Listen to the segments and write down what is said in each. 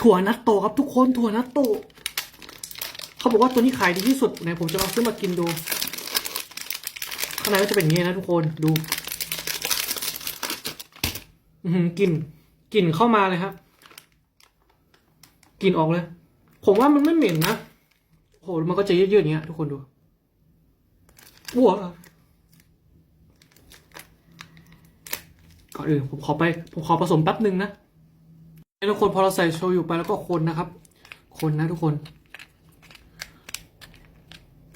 ถั่วนัตโตครับทุกคนถั่วนัตโต เขาบอกว่าตัวนี้ขายดีที่สุดไหนผมจะลองซื้อมากินดู ข้างในก็จะเป็นอย่างนี้นะทุกคนดูอืกลิ่นกลิ่นเข้ามาเลยครับกลิ่นออกเลย ผมว่ามันไม่เหม็นนะโหมันก็จะเยืดๆอย่างเงี้ยทุกคนดูอ้วก่อนอื่นผมขอไป ผมขอผสมแป๊บหนึ่งนะ ทุกคนพอเราใส่โชยุไปแล้วก็คนนะครับ คนนะทุกคน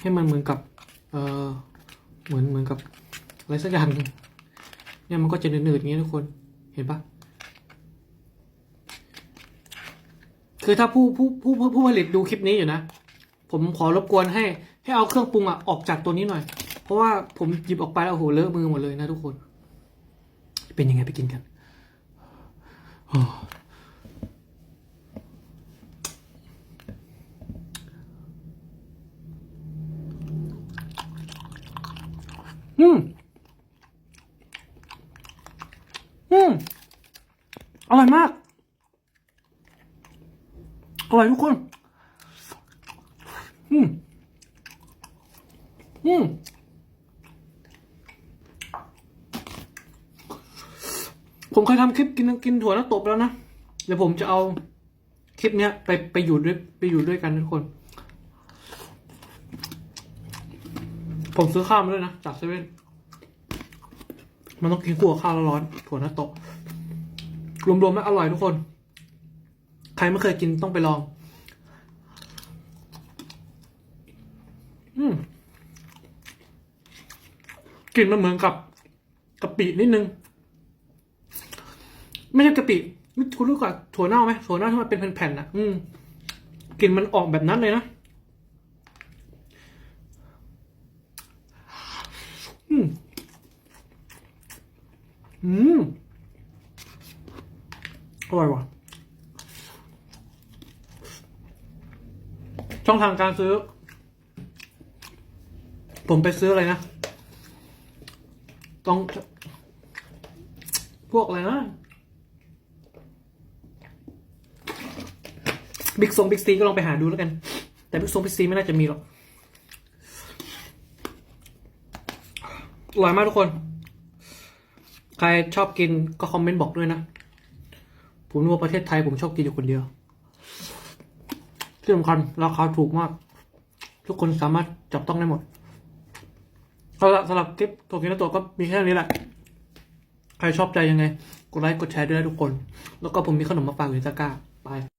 ให้มันเหมือนกับ เออเหมือนเหมือนกับอะไรสักอย่างเนี่ยมันก็จะหนืดๆอย่างเงี้ยทุกคนเห็นปะคือถ้าผู้ผู้ผู้ผู้ผู้ผลิตดูคลิปนี้อยู่นะ ผมขอรบกวนให้ให้เอาเครื่องปรุงอะออกจากตัวนี้หน่อย เพราะว่าผมหยิบออกไปแล้วโอ้โหเลอะมือหมดเลยนะทุกคน เป็นยังไงไปกินกันโอ้ อืมอืมอร่อยมาก อร่อยทุกคน อืมอืมผมเคยทำคลิปกินกินถั่วน้ำตบแล้วนะ เดี๋ยวผมจะเอาคลิปเนี้ยไปไปอยู่ด้วยไปอยู่ด้วยกันทุกคน ผมซื้อข้าวมาด้วยนะ จากเซเว่น มันต้องกินคู่กับข้าวร้อนๆถั่วน้ำตกรวมๆแล้วอร่อยทุกคน ใครไม่เคยกินต้องไปลอง อืมกลิ่นมันเหมือนกับกะปินิดนึง ไม่ใช่กะปิคุณรู้ก่อนถั่วเน่าไหมถั่วเน่าที่มันเป็นแผ่นๆอะ อืมกลิ่นมันออกแบบนั้นเลยนะ อืม อืมอร่อยว่ะ ช่องทางการซื้อ ผมไปซื้ออะไรนะ ต้อง พวกอะไรนะ บิ๊กซงบิ๊กซีก็ลองไปหาดูแล้วกัน แต่บิ๊กซงบิ๊กซีไม่น่าจะมีหรอกอร่อยมากทุกคน ใครชอบกินก็คอมเมนต์บอกด้วยนะ ผมรู้ว่าประเทศไทยผมชอบกินอยู่คนเดียวที่สำคัญราคาถูกมาก ทุกคนสามารถจับต้องได้หมดเอาละสำหรับคลิปตัวกินตัวก็มีแค่นี้แหละ ใครชอบใจยังไง กดไลค์กดแชร์ด้วยนะทุกคน แล้วก็ผมมีขนมมาฝากอยู่ตะกร้าไป